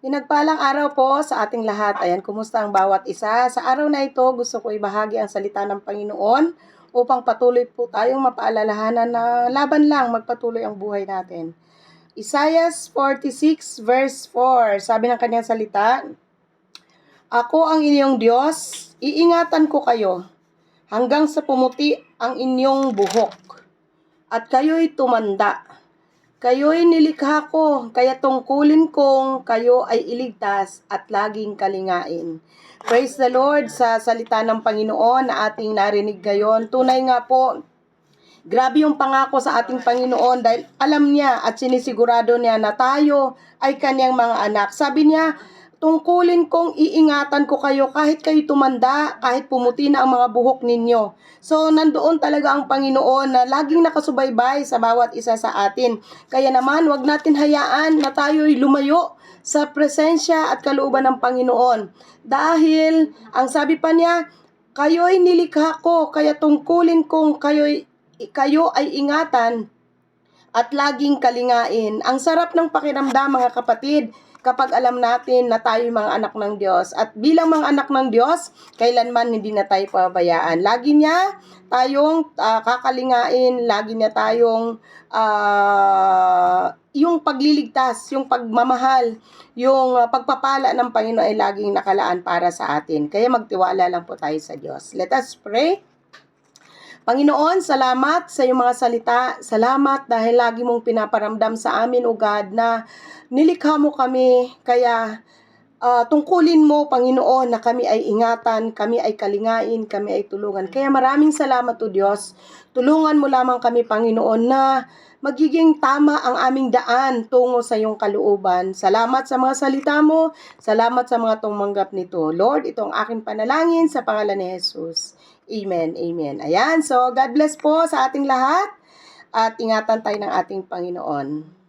Pinagpalang araw po sa ating lahat. Ayan, kumusta ang bawat isa? Sa araw na ito, gusto ko ibahagi ang salita ng Panginoon upang patuloy po tayong mapaalalahanan na laban lang magpatuloy ang buhay natin. Isaiah 46 verse 4, sabi ng kanyang salita, Ako ang inyong Diyos, iingatan ko kayo hanggang sa pumuti ang inyong buhok at kayo'y tumanda. Kayo'y nilikha ko, kaya tungkulin kong kayo ay iligtas at laging kalingain. Praise the Lord sa salita ng Panginoon na ating narinig ngayon. Tunay nga po, grabe yung pangako sa ating Panginoon dahil alam niya at sinisigurado niya na tayo ay kanyang mga anak. Sabi niya, tungkulin kong iingatan ko kayo kahit kayo tumanda, kahit pumuti na ang mga buhok ninyo. So, nandoon talaga ang Panginoon na laging nakasubaybay sa bawat isa sa atin. Kaya naman, wag natin hayaan na tayo'y lumayo sa presensya at kalooban ng Panginoon. Dahil, ang sabi pa niya, kayo'y nilikha ko, kaya tungkulin kong kayo'y, kayo ay ingatan at laging kalingain. Ang sarap ng pakiramdam mga kapatid kapag alam natin na tayo mga anak ng Diyos. At bilang mga anak ng Diyos, kailanman hindi na tayo pabayaan. Lagi niya tayong uh, kakalingain, lagi niya tayong uh, yung pagliligtas, yung pagmamahal, yung uh, pagpapala ng Panginoon ay laging nakalaan para sa atin. Kaya magtiwala lang po tayo sa Diyos. Let us pray. Panginoon, salamat sa iyong mga salita. Salamat dahil lagi mong pinaparamdam sa amin, O God, na nilikha mo kami. Kaya uh, tungkulin mo, Panginoon, na kami ay ingatan, kami ay kalingain, kami ay tulungan. Kaya maraming salamat, O Diyos. Tulungan mo lamang kami, Panginoon, na magiging tama ang aming daan tungo sa iyong kalooban. Salamat sa mga salita mo. Salamat sa mga tumanggap nito. Lord, ito ang aking panalangin sa pangalan ni Jesus. Amen, amen. Ayan, so God bless po sa ating lahat at ingatan tayo ng ating Panginoon.